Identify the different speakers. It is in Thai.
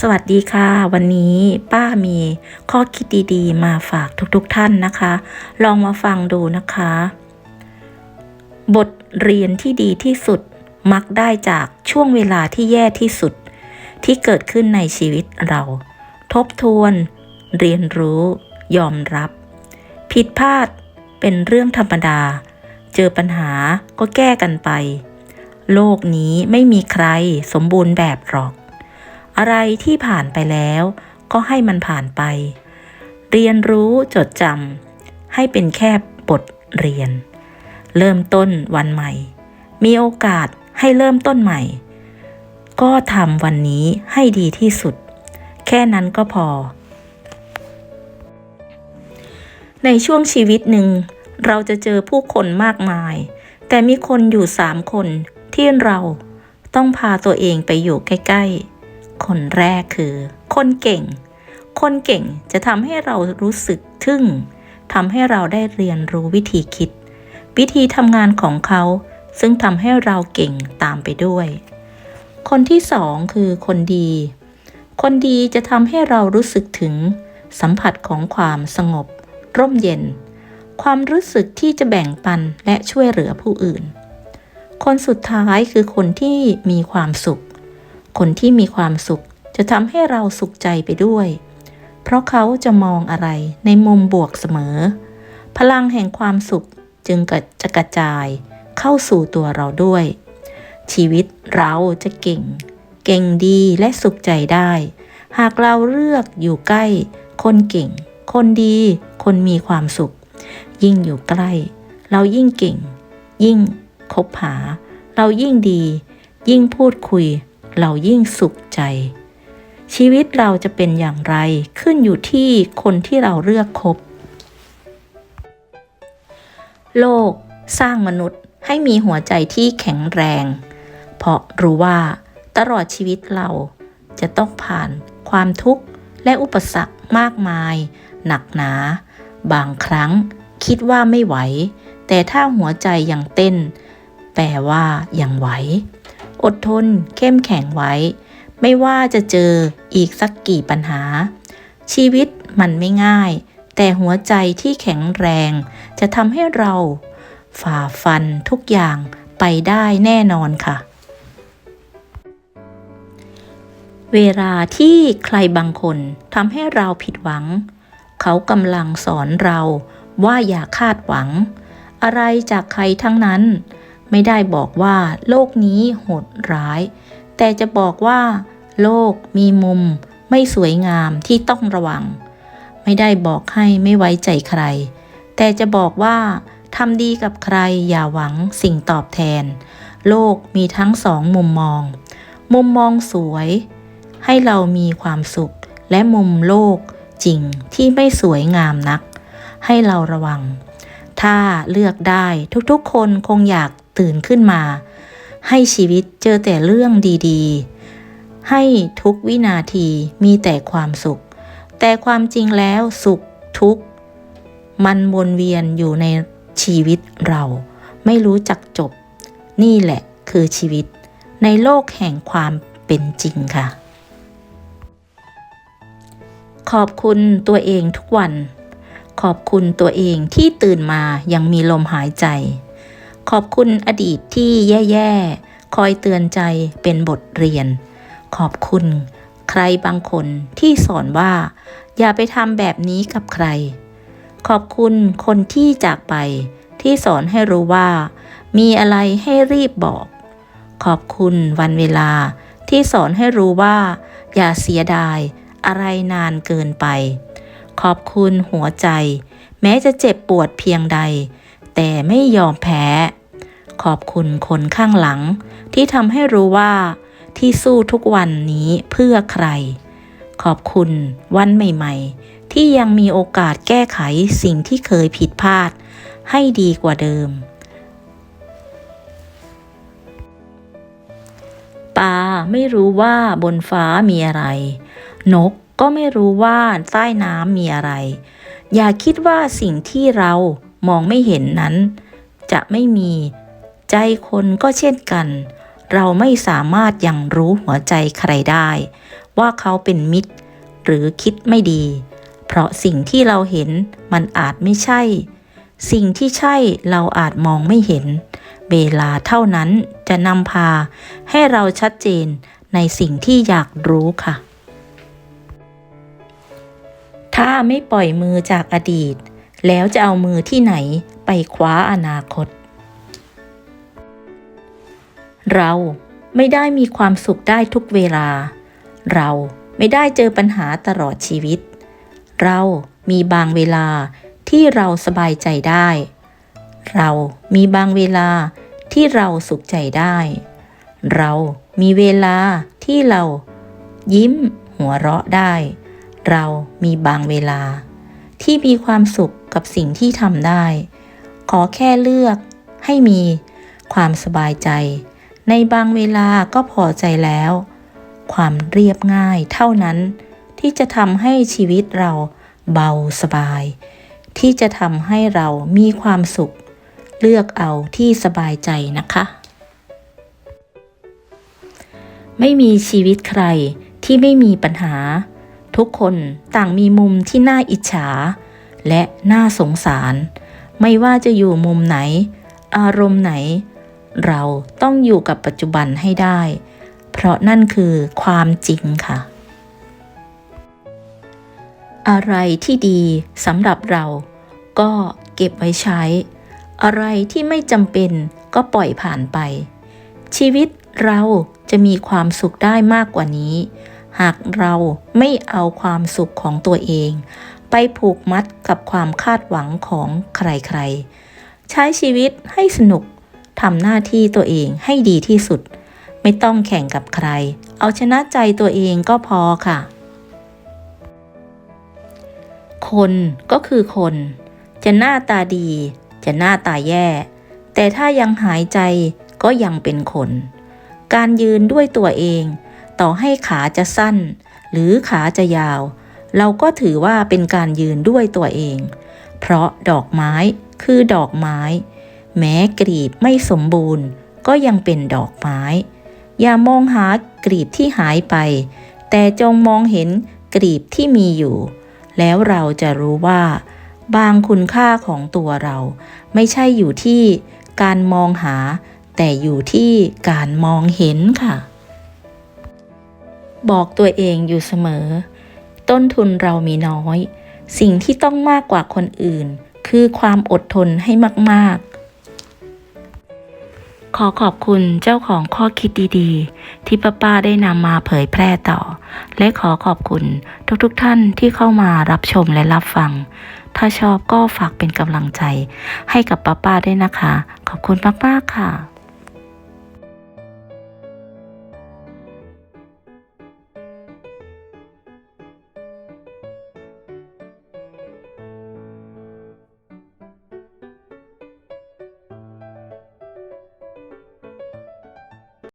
Speaker 1: สวัสดีค่ะ วันนี้ป้ามีข้อคิดดีๆ มาฝากทุกๆทท่านนะคะ ลองมาฟังดูนะคะ บทเรียนที่ดีที่สุดมักได้จากช่วงเวลาที่แย่ที่สุด ที่เกิดขึ้นในชีวิตเรา ทบทวน เรียนรู้ ยอมรับ ผิดพลาดเป็นเรื่องธรรมดา เจอปัญหาก็แก้กันไป โลกนี้ไม่มีใครสมบูรณ์แบบหรอก อะไรที่ผ่านไปแล้ว ก็ให้มันผ่านไป เรียนรู้จดจำให้เป็นแค่บทเรียน เริ่มต้นวันใหม่ มีโอกาสให้เริ่มต้นใหม่ ก็ทำวันนี้ให้ดีที่สุด แค่นั้นก็พอ ในช่วงชีวิตหนึ่ง เราจะเจอผู้คนมากมาย แต่มีคนอยู่สามคนที่เราต้องพาตัวเองไปอยู่ใกล้ ๆ คนแรกคือ คนเก่ง คนเก่งจะทำให้เรารู้สึกทึ่งทำให้เราได้เรียนรู้วิธีคิด วิธีทำงานของเขา ซึ่งทำให้เราเก่งตามไปด้วย คนที่สองคือคนดี คนดีจะทำให้เรารู้สึกถึง สัมผัสของความสงบ ร่มเย็น ความรู้สึกที่จะแบ่งปันและช่วยเหลือผู้อื่น คนสุดท้ายคือคนที่มีความสุข คนที่มีความสุขจะทำให้เราสุขใจไปด้วย เพราะเขาจะมองอะไรในมุมบวกเสมอ พลังแห่งความสุขจึงจะกระจายเข้าสู่ตัวเราด้วย ชีวิตเราจะเก่ง เก่งดีและสุขใจได้ หากเราเลือกอยู่ใกล้ คนเก่ง คนดี คนมีความสุข ยิ่งอยู่ใกล้ เรายิ่งเก่ง ยิ่งคบหา เรายิ่งดี ยิ่งพูดคุย เรายิ่งสุขใจ ชีวิตเราจะเป็นอย่างไรขึ้นอยู่ที่คนที่เราเลือกคบ โลกสร้างมนุษย์ให้มีหัวใจที่แข็งแรง เพราะรู้ว่าตลอดชีวิตเราจะต้องผ่านความทุกข์และอุปสรรคมากมาย หนักหนา บางครั้งคิดว่าไม่ไหว แต่ถ้าหัวใจยังเต้น แปลว่ายังไหว อดทน เข้มแข็งไว้ ไม่ว่าจะเจออีกสักกี่ปัญหา ชีวิตมันไม่ง่าย แต่หัวใจที่แข็งแรง จะทำให้เราฝ่าฟันทุกอย่างไปได้แน่นอนค่ะ เวลาที่ใครบางคนทำให้เราผิดหวัง เขากำลังสอนเราว่าอย่าคาดหวัง อะไรจากใครทั้งนั้น ไม่ได้บอกว่าโลกนี้โหดร้าย แต่จะบอกว่า โลกมีมุม ไม่สวยงามที่ต้องระวัง ไม่ได้บอกให้ไม่ไว้ใจใคร แต่จะบอกว่าทำดีกับใครอย่าหวังสิ่งตอบแทน โลกมีทั้งสองมุมมอง มุมมองสวย ให้เรามีความสุข และมุมโลกจริงที่ไม่สวยงามนัก ให้เราระวัง ถ้าเลือกได้ทุกๆคนคงอยาก ตื่นขึ้นมา ให้ชีวิตเจอแต่เรื่องดีๆ ให้ทุกวินาทีมีแต่ความสุข แต่ความจริงแล้วสุขทุกข์ มันวนเวียนอยู่ในชีวิตเรา ไม่รู้จักจบ นี่แหละคือชีวิต ในโลกแห่งความเป็นจริงค่ะ ขอบคุณตัวเองทุกวัน ขอบคุณตัวเองที่ตื่นมายังมีลมหายใจ ขอบคุณอดีตที่แย่ๆ คอยเตือนใจเป็นบทเรียน ขอบคุณใครบางคนที่สอนว่า อย่าไปทำแบบนี้กับใคร ขอบคุณคนที่จากไปที่สอนให้รู้ว่า มีอะไรให้รีบบอก ขอบคุณวันเวลาที่สอนให้รู้ว่า อย่าเสียดายอะไรนานเกินไป ขอบคุณหัวใจ แม้จะเจ็บปวดเพียงใด แต่ไม่ยอมแพ้ ขอบคุณคนข้างหลัง ที่ทำให้รู้ว่าที่สู้ทุกวันนี้เพื่อใคร ขอบคุณวันใหม่ๆ ที่ยังมีโอกาสแก้ไขสิ่งที่เคยผิดพลาด ให้ดีกว่าเดิมปลาไม่รู้ว่าบนฟ้ามีอะไร นกก็ไม่รู้ว่าใต้น้ำมีอะไร อย่าคิดว่าสิ่งที่เรา มองไม่เห็นนั้น จะไม่มี ใจคนก็เช่นกัน เราไม่สามารถยังรู้หัวใจใครได้ ว่าเขาเป็นมิตร หรือคิดไม่ดี เพราะสิ่งที่เราเห็นมันอาจไม่ใช่ สิ่งที่ใช่เราอาจมองไม่เห็น เวลาเท่านั้นจะนำพา ให้เราชัดเจนในสิ่งที่อยากรู้ค่ะ ถ้าไม่ปล่อยมือจากอดีต แล้วจะเอามือที่ไหนไปคว้าอนาคต เราไม่ได้มีความสุขได้ทุกเวลา เราไม่ได้เจอปัญหาตลอดชีวิต เรามีบางเวลาที่เราสบายใจได้ เรามีบางเวลาที่เราสุขใจได้ เรามีเวลาที่เรายิ้มหัวเราะได้ เรามีบางเวลา ที่มีความสุขกับสิ่งที่ทำได้ ขอแค่เลือกให้มีความสบายใจ ในบางเวลาก็พอใจแล้ว ความเรียบง่ายเท่านั้น ที่จะทำให้ชีวิตเราเบาสบาย ที่จะทำให้เรามีความสุข เลือกเอาที่สบายใจนะคะ ไม่มีชีวิตใครที่ไม่มีปัญหา ทุกคนต่างมีมุมที่น่าอิจฉา และน่าสงสาร ไม่ว่าจะอยู่มุมไหน อารมณ์ไหน เราต้องอยู่กับปัจจุบันให้ได้ เพราะนั่นคือความจริงค่ะ อะไรที่ดีสำหรับเรา ก็เก็บไว้ใช้ อะไรที่ไม่จำเป็นก็ปล่อยผ่านไป ชีวิตเราจะมีความสุขได้มากกว่านี้ หากเราไม่เอาความสุขของตัวเอง ไปผูกมัดกับความคาดหวังของใครๆ ใช้ชีวิตให้สนุกทำหน้าที่ตัวเองให้ดีที่สุด ไม่ต้องแข่งกับใคร เอาชนะใจตัวเองก็พอค่ะ คนก็คือคน จะหน้าตาดี จะหน้าตาแย่ แต่ถ้ายังหายใจก็ยังเป็นคน การยืนด้วยตัวเอง ต่อให้ขาจะสั้น หรือขาจะยาว เราก็ถือว่าเป็นการยืนด้วยตัวเอง เพราะดอกไม้คือดอกไม้ แม้กรีบไม่สมบูรณ์ ก็ยังเป็นดอกไม้ อย่ามองหากรีบที่หายไป แต่จงมองเห็นกรีบที่มีอยู่ แล้วเราจะรู้ว่า บางคุณค่าของตัวเรา ไม่ใช่อยู่ที่การมองหา แต่อยู่ที่การมองเห็นค่ะ บอกตัวเองอยู่เสมอ ต้นทุนเรามีน้อย สิ่งที่ต้องมากกว่าคนอื่น คือความอดทนให้มาก ๆ ขอขอบคุณเจ้าของข้อคิดดีๆ ที่ป้าป้าได้นำมาเผยแพร่ต่อ และขอขอบคุณทุกๆทท่านที่เข้ามารับชมและรับฟัง ถ้าชอบก็ฝากเป็นกำลังใจ ให้กับป้าป้าด้วยนะคะ ขอบคุณมากๆค่ะ